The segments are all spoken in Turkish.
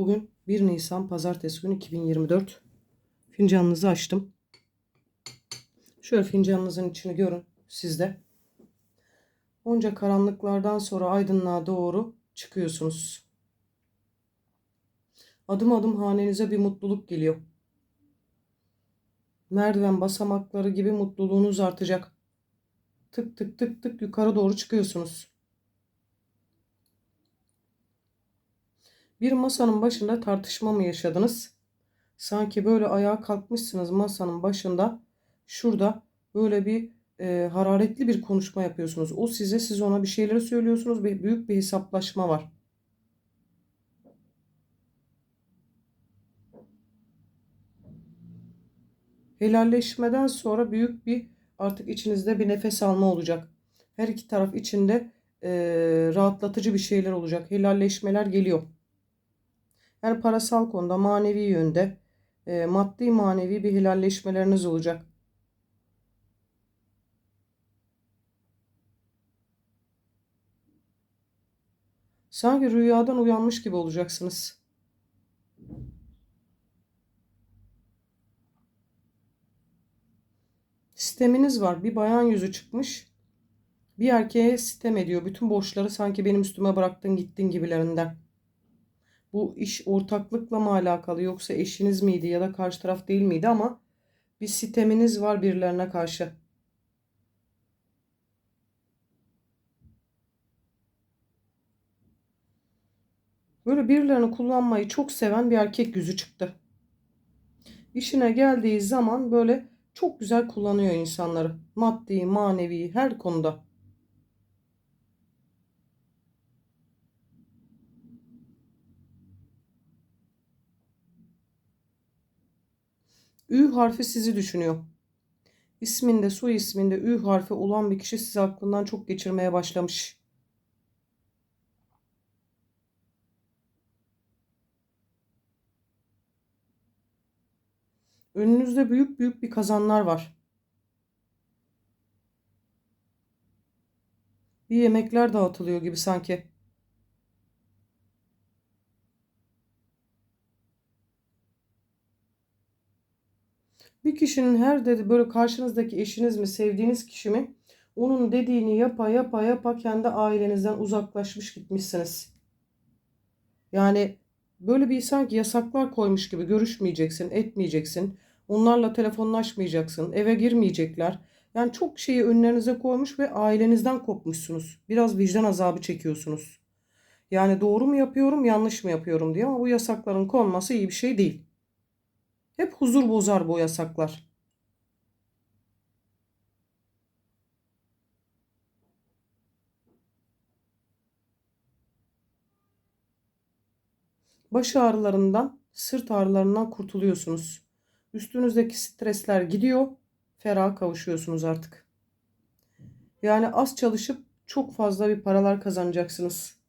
Bugün 1 Nisan Pazartesi günü 2024. Fincanınızı açtım. Şöyle fincanınızın içini görün sizde. Onca karanlıklardan sonra aydınlığa doğru çıkıyorsunuz. Adım adım hanenize bir mutluluk geliyor. Merdiven basamakları gibi mutluluğunuz artacak. Tık tık tık tık yukarı doğru çıkıyorsunuz. Bir masanın başında tartışma mı yaşadınız? Sanki böyle ayağa kalkmışsınız masanın başında. Şurada böyle bir e, hararetli bir konuşma yapıyorsunuz. O size, siz ona bir şeyleri söylüyorsunuz. Büyük bir hesaplaşma var. Helalleşmeden sonra büyük bir artık içinizde bir nefes alma olacak. Her iki taraf içinde e, rahatlatıcı bir şeyler olacak. Helalleşmeler geliyor. Yani parasal konuda, manevi yönde, e, maddi manevi bir helalleşmeleriniz olacak. Sanki rüyadan uyanmış gibi olacaksınız. Sisteminiz var. Bir bayan yüzü çıkmış. Bir erkeğe sitem ediyor. Bütün borçları sanki benim üstüme bıraktın gittin gibilerinden. Bu iş ortaklıkla mı alakalı yoksa eşiniz miydi ya da karşı taraf değil miydi ama bir siteminiz var birilerine karşı. Böyle birilerini kullanmayı çok seven bir erkek yüzü çıktı. İşine geldiği zaman böyle çok güzel kullanıyor insanları. Maddi, manevi her konuda. Ü harfi sizi düşünüyor. İsminde, soy isminde Ü harfi olan bir kişi sizi aklından çok geçirmeye başlamış. Önünüzde büyük büyük bir kazanlar var. Bir yemekler dağıtılıyor gibi sanki. Bir kişinin her dedi böyle karşınızdaki eşiniz mi, sevdiğiniz kişi mi? Onun dediğini yapa yapa yapa kendi ailenizden uzaklaşmış gitmişsiniz. Yani böyle bir sanki yasaklar koymuş gibi görüşmeyeceksin, etmeyeceksin. Onlarla telefonlaşmayacaksın, eve girmeyecekler. Yani çok şeyi önlerinize koymuş ve ailenizden kopmuşsunuz. Biraz vicdan azabı çekiyorsunuz. Yani doğru mu yapıyorum, yanlış mı yapıyorum diye ama bu yasakların konması iyi bir şey değil. Hep huzur bozar bu yasaklar. Baş ağrılarından, sırt ağrılarından kurtuluyorsunuz. Üstünüzdeki stresler gidiyor. Ferah kavuşuyorsunuz artık. Yani az çalışıp çok fazla bir paralar kazanacaksınız.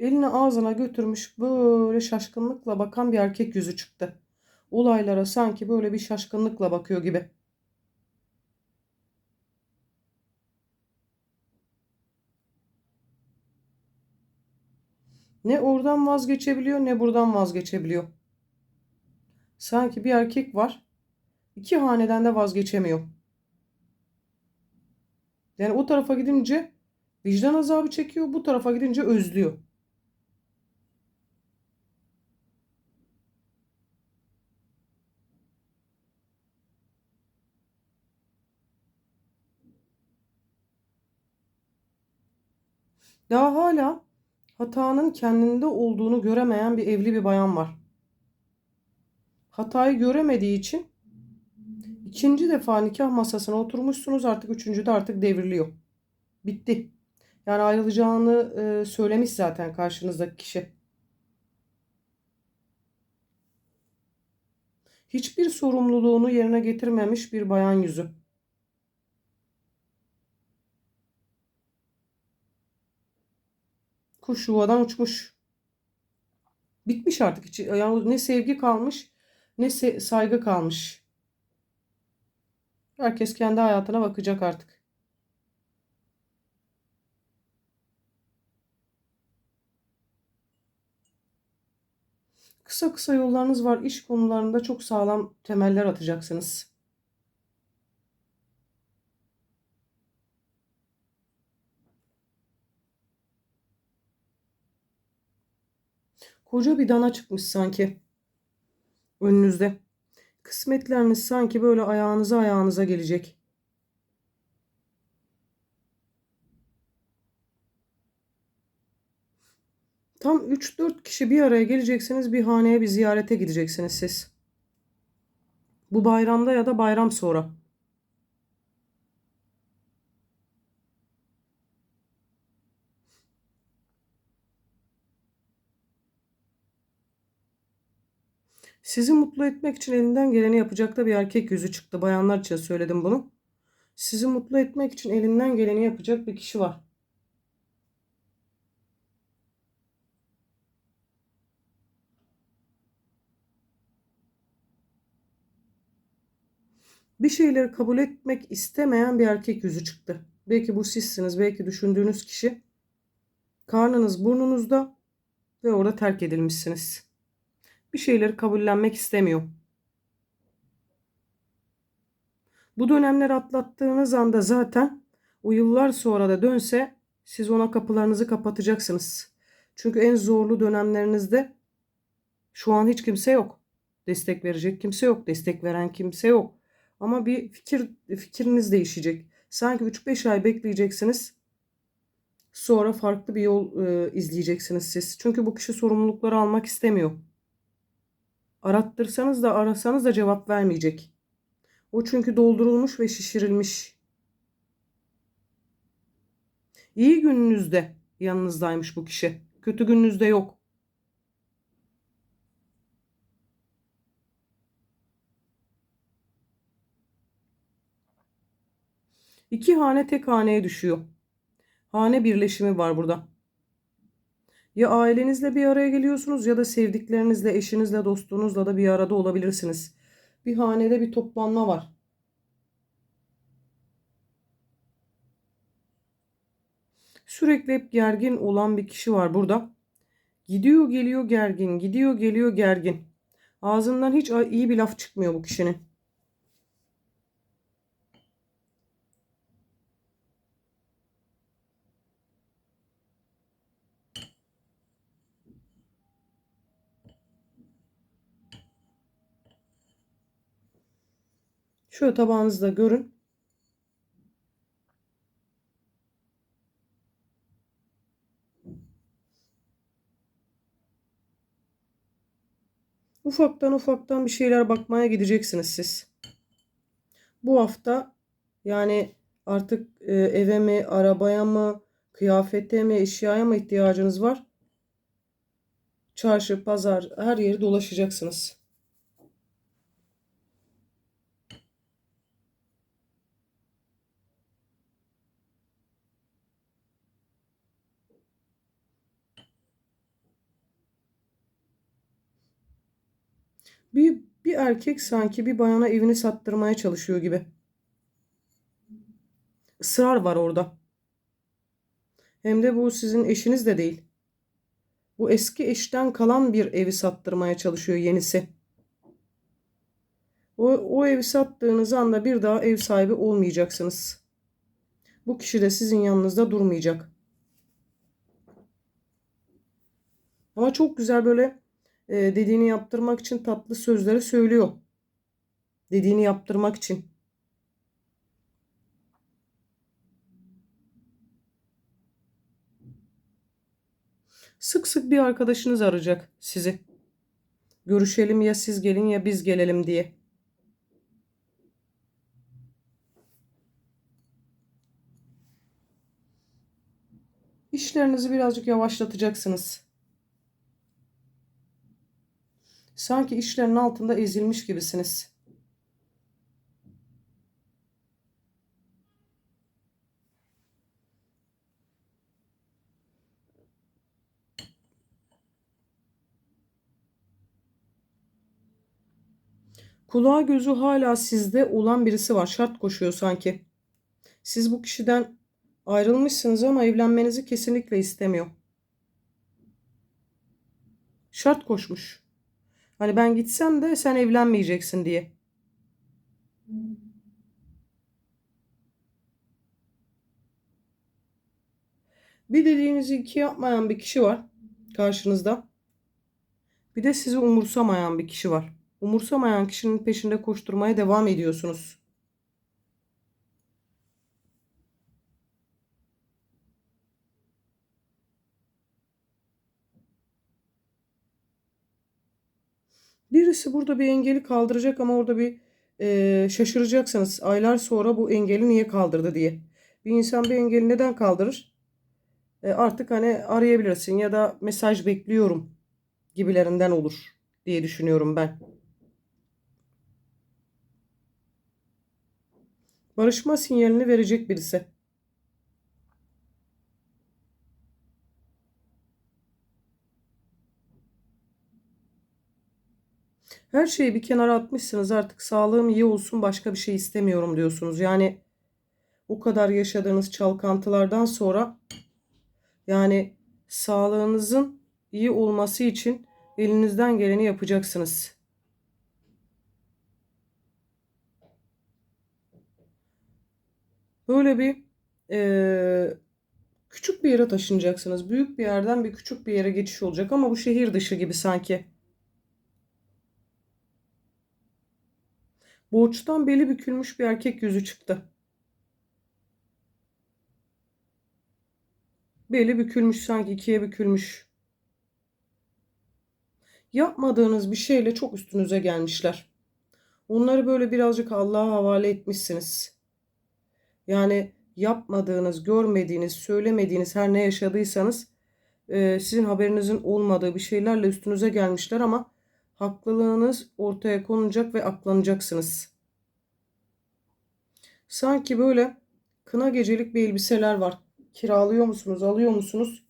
Elini ağzına götürmüş böyle şaşkınlıkla bakan bir erkek yüzü çıktı. Olaylara sanki böyle bir şaşkınlıkla bakıyor gibi. Ne oradan vazgeçebiliyor ne buradan vazgeçebiliyor. Sanki bir erkek var. iki haneden de vazgeçemiyor. Yani o tarafa gidince vicdan azabı çekiyor, bu tarafa gidince özlüyor. Daha hala hatanın kendinde olduğunu göremeyen bir evli bir bayan var. Hatayı göremediği için ikinci defa nikah masasına oturmuşsunuz artık üçüncü de artık devriliyor. Bitti. Yani ayrılacağını e, söylemiş zaten karşınızdaki kişi. Hiçbir sorumluluğunu yerine getirmemiş bir bayan yüzü. Kuş yuvadan uçmuş. Bitmiş artık. Hiç, yani ne sevgi kalmış ne se- saygı kalmış. Herkes kendi hayatına bakacak artık. Kısa kısa yollarınız var. İş konularında çok sağlam temeller atacaksınız. Koca bir dana çıkmış sanki önünüzde. Kısmetleriniz sanki böyle ayağınıza ayağınıza gelecek. Tam 3-4 kişi bir araya geleceksiniz. Bir haneye bir ziyarete gideceksiniz siz. Bu bayramda ya da bayram sonra. Sizi mutlu etmek için elinden geleni yapacak da bir erkek yüzü çıktı. Bayanlar için söyledim bunu. Sizi mutlu etmek için elinden geleni yapacak bir kişi var. Bir şeyleri kabul etmek istemeyen bir erkek yüzü çıktı. Belki bu sizsiniz, belki düşündüğünüz kişi. Karnınız burnunuzda ve orada terk edilmişsiniz. Bir şeyleri kabullenmek istemiyor. Bu dönemler atlattığınız anda zaten o yıllar sonra da dönse siz ona kapılarınızı kapatacaksınız. Çünkü en zorlu dönemlerinizde şu an hiç kimse yok. Destek verecek kimse yok. Destek veren kimse yok. Ama bir fikir fikriniz değişecek. Sanki 3-5 ay bekleyeceksiniz. Sonra farklı bir yol e, izleyeceksiniz siz. Çünkü bu kişi sorumlulukları almak istemiyor. Arattırsanız da arasanız da cevap vermeyecek. O çünkü doldurulmuş ve şişirilmiş. İyi gününüzde yanınızdaymış bu kişi. Kötü gününüzde yok. İki hane tek haneye düşüyor. Hane birleşimi var burada. Ya ailenizle bir araya geliyorsunuz ya da sevdiklerinizle, eşinizle, dostunuzla da bir arada olabilirsiniz. Bir hanede bir toplanma var. Sürekli hep gergin olan bir kişi var burada. Gidiyor geliyor gergin, gidiyor geliyor gergin. Ağzından hiç iyi bir laf çıkmıyor bu kişinin. Şöyle tabağınızda görün. Ufaktan ufaktan bir şeyler bakmaya gideceksiniz siz. Bu hafta yani artık e, eve mi, arabaya mı, kıyafete mi, eşyaya mı ihtiyacınız var? Çarşı, pazar, her yeri dolaşacaksınız. Bir, bir erkek sanki bir bayana evini sattırmaya çalışıyor gibi. Israr var orada. Hem de bu sizin eşiniz de değil. Bu eski eşten kalan bir evi sattırmaya çalışıyor yenisi. O, o evi sattığınız anda bir daha ev sahibi olmayacaksınız. Bu kişi de sizin yanınızda durmayacak. Ama çok güzel böyle e, dediğini yaptırmak için tatlı sözleri söylüyor. Dediğini yaptırmak için. Sık sık bir arkadaşınız arayacak sizi. Görüşelim ya siz gelin ya biz gelelim diye. İşlerinizi birazcık yavaşlatacaksınız. Sanki işlerin altında ezilmiş gibisiniz. Kulağı gözü hala sizde olan birisi var. Şart koşuyor sanki. Siz bu kişiden ayrılmışsınız ama evlenmenizi kesinlikle istemiyor. Şart koşmuş. Hani ben gitsem de sen evlenmeyeceksin diye. Bir dediğinizi iki yapmayan bir kişi var karşınızda. Bir de sizi umursamayan bir kişi var. Umursamayan kişinin peşinde koşturmaya devam ediyorsunuz. Birisi burada bir engeli kaldıracak ama orada bir e, şaşıracaksınız. Aylar sonra bu engeli niye kaldırdı diye. Bir insan bir engeli neden kaldırır? E, artık hani arayabilirsin ya da mesaj bekliyorum gibilerinden olur diye düşünüyorum ben. Barışma sinyalini verecek birisi. Her şeyi bir kenara atmışsınız artık sağlığım iyi olsun başka bir şey istemiyorum diyorsunuz. Yani o kadar yaşadığınız çalkantılardan sonra yani sağlığınızın iyi olması için elinizden geleni yapacaksınız. Böyle bir e, küçük bir yere taşınacaksınız. Büyük bir yerden bir küçük bir yere geçiş olacak ama bu şehir dışı gibi sanki. Borçtan beli bükülmüş bir erkek yüzü çıktı. Beli bükülmüş sanki ikiye bükülmüş. Yapmadığınız bir şeyle çok üstünüze gelmişler. Onları böyle birazcık Allah'a havale etmişsiniz. Yani yapmadığınız, görmediğiniz, söylemediğiniz her ne yaşadıysanız sizin haberinizin olmadığı bir şeylerle üstünüze gelmişler ama haklılığınız ortaya konulacak ve aklanacaksınız. Sanki böyle kına gecelik bir elbiseler var. Kiralıyor musunuz, alıyor musunuz?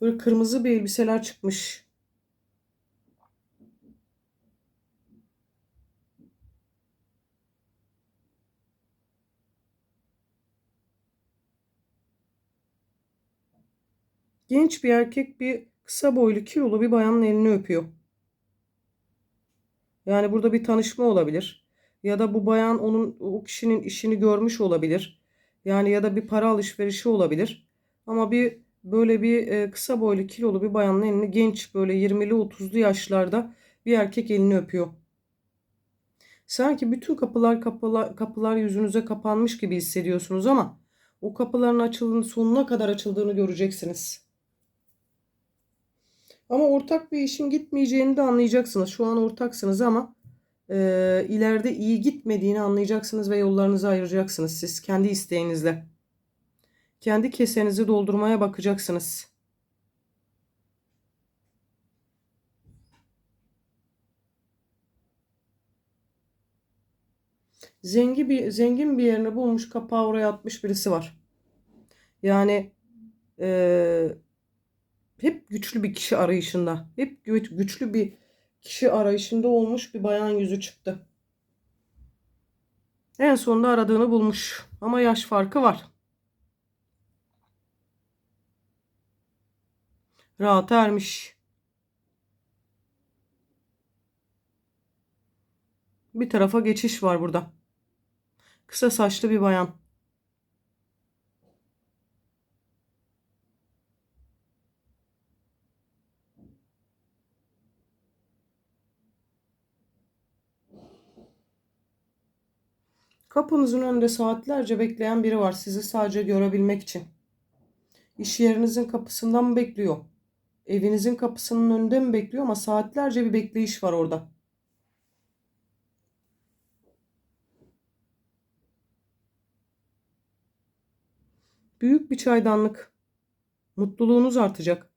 Böyle kırmızı bir elbiseler çıkmış. Genç bir erkek bir kısa boylu kilolu bir bayanın elini öpüyor. Yani burada bir tanışma olabilir. Ya da bu bayan onun o kişinin işini görmüş olabilir. Yani ya da bir para alışverişi olabilir. Ama bir böyle bir e, kısa boylu kilolu bir bayanın elini genç böyle 20'li 30'lu yaşlarda bir erkek elini öpüyor. Sanki bütün kapılar kapılar, kapılar yüzünüze kapanmış gibi hissediyorsunuz ama o kapıların açıldığını sonuna kadar açıldığını göreceksiniz. Ama ortak bir işin gitmeyeceğini de anlayacaksınız. Şu an ortaksınız ama e, ileride iyi gitmediğini anlayacaksınız ve yollarınızı ayıracaksınız siz kendi isteğinizle. Kendi kesenizi doldurmaya bakacaksınız. Zengin bir zengin bir yerini bulmuş kapağı oraya atmış birisi var. Yani e, hep güçlü bir kişi arayışında. Hep güçlü bir kişi arayışında olmuş bir bayan yüzü çıktı. En sonunda aradığını bulmuş. Ama yaş farkı var. Rahat ermiş. Bir tarafa geçiş var burada. Kısa saçlı bir bayan. Kapınızın önünde saatlerce bekleyen biri var sizi sadece görebilmek için. İş yerinizin kapısından mı bekliyor? Evinizin kapısının önünde mi bekliyor ama saatlerce bir bekleyiş var orada. Büyük bir çaydanlık. Mutluluğunuz artacak.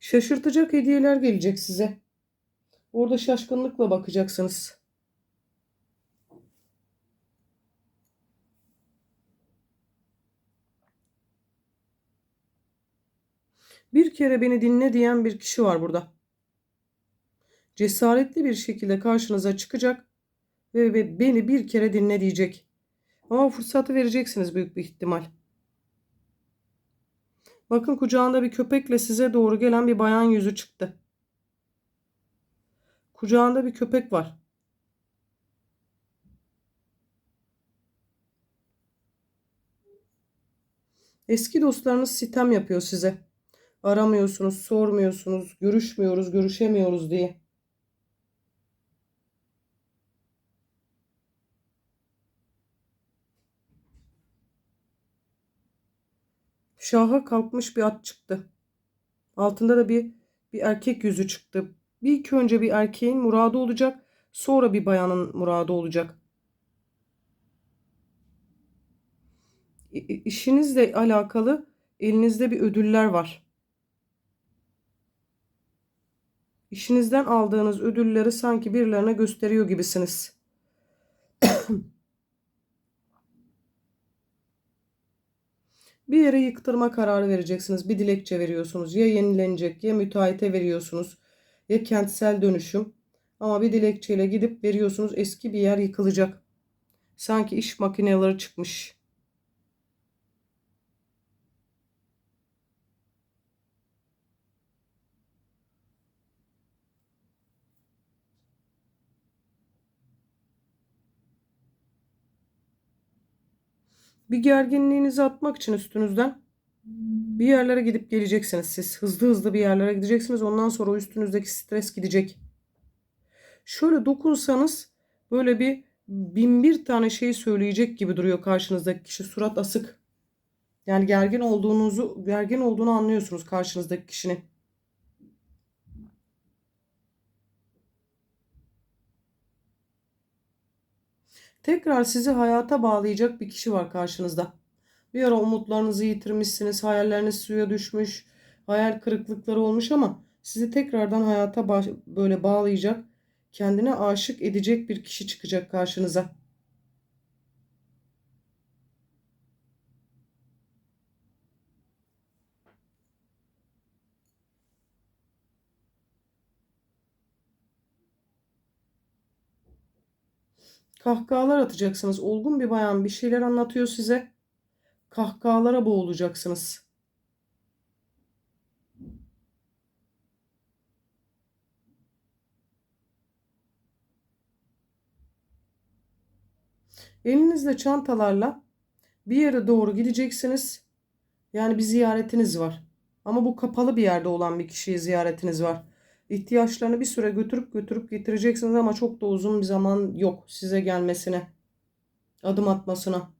Şaşırtacak hediyeler gelecek size. Orada şaşkınlıkla bakacaksınız. Bir kere beni dinle diyen bir kişi var burada. Cesaretli bir şekilde karşınıza çıkacak ve beni bir kere dinle diyecek. Ama fırsatı vereceksiniz büyük bir ihtimal. Bakın kucağında bir köpekle size doğru gelen bir bayan yüzü çıktı. Kucağında bir köpek var. Eski dostlarınız sitem yapıyor size. Aramıyorsunuz, sormuyorsunuz, görüşmüyoruz, görüşemiyoruz diye. Şaha kalkmış bir at çıktı. Altında da bir bir erkek yüzü çıktı. Bir ilk önce bir erkeğin muradı olacak, sonra bir bayanın muradı olacak. İşinizle alakalı elinizde bir ödüller var. İşinizden aldığınız ödülleri sanki birilerine gösteriyor gibisiniz. Bir yere yıktırma kararı vereceksiniz. Bir dilekçe veriyorsunuz. Ya yenilenecek ya müteahhite veriyorsunuz. Ya kentsel dönüşüm. Ama bir dilekçeyle gidip veriyorsunuz. Eski bir yer yıkılacak. Sanki iş makineleri çıkmış. Bir gerginliğinizi atmak için üstünüzden bir yerlere gidip geleceksiniz siz. Hızlı hızlı bir yerlere gideceksiniz. Ondan sonra o üstünüzdeki stres gidecek. Şöyle dokunsanız böyle bir bin bir tane şey söyleyecek gibi duruyor karşınızdaki kişi. Surat asık. Yani gergin olduğunuzu, gergin olduğunu anlıyorsunuz karşınızdaki kişinin. Tekrar sizi hayata bağlayacak bir kişi var karşınızda. Bir ara umutlarınızı yitirmişsiniz, hayalleriniz suya düşmüş, hayal kırıklıkları olmuş ama sizi tekrardan hayata böyle bağlayacak, kendine aşık edecek bir kişi çıkacak karşınıza. Kahkahalar atacaksınız. Olgun bir bayan bir şeyler anlatıyor size. Kahkahalara boğulacaksınız. Elinizde çantalarla bir yere doğru gideceksiniz. Yani bir ziyaretiniz var. Ama bu kapalı bir yerde olan bir kişiye ziyaretiniz var. İhtiyaçlarını bir süre götürüp götürüp getireceksiniz ama çok da uzun bir zaman yok size gelmesine. Adım atmasına.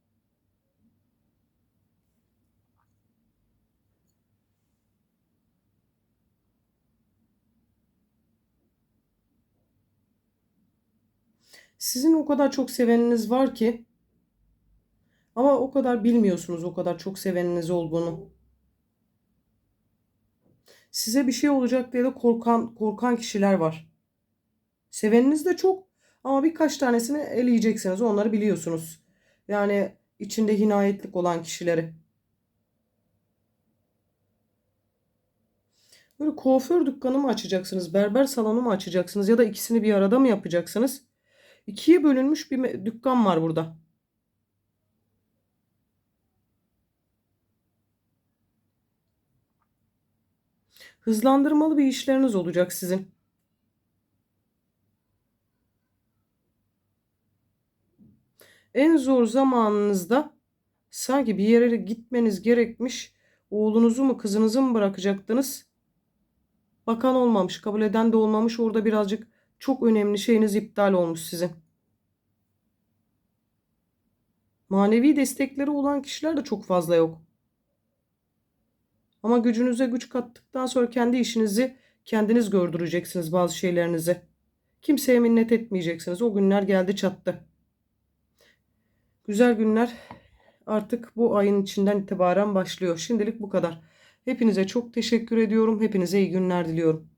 Sizin o kadar çok seveniniz var ki ama o kadar bilmiyorsunuz o kadar çok seveniniz olduğunu. Size bir şey olacak diye de korkan korkan kişiler var. Seveniniz de çok ama birkaç tanesini eleyeceksiniz. Onları biliyorsunuz. Yani içinde hinayetlik olan kişileri. Böyle kuaför dükkanı mı açacaksınız? Berber salonu mu açacaksınız? Ya da ikisini bir arada mı yapacaksınız? İkiye bölünmüş bir dükkan var burada. Hızlandırmalı bir işleriniz olacak sizin. En zor zamanınızda sanki bir yere gitmeniz gerekmiş. Oğlunuzu mu kızınızı mı bırakacaktınız? Bakan olmamış, kabul eden de olmamış. Orada birazcık çok önemli şeyiniz iptal olmuş sizin. Manevi destekleri olan kişiler de çok fazla yok. Ama gücünüze güç kattıktan sonra kendi işinizi Kendiniz gördüreceksiniz bazı şeylerinizi. Kimseye minnet etmeyeceksiniz. O günler geldi çattı. Güzel günler artık bu ayın içinden itibaren başlıyor. Şimdilik bu kadar. Hepinize çok teşekkür ediyorum. Hepinize iyi günler diliyorum.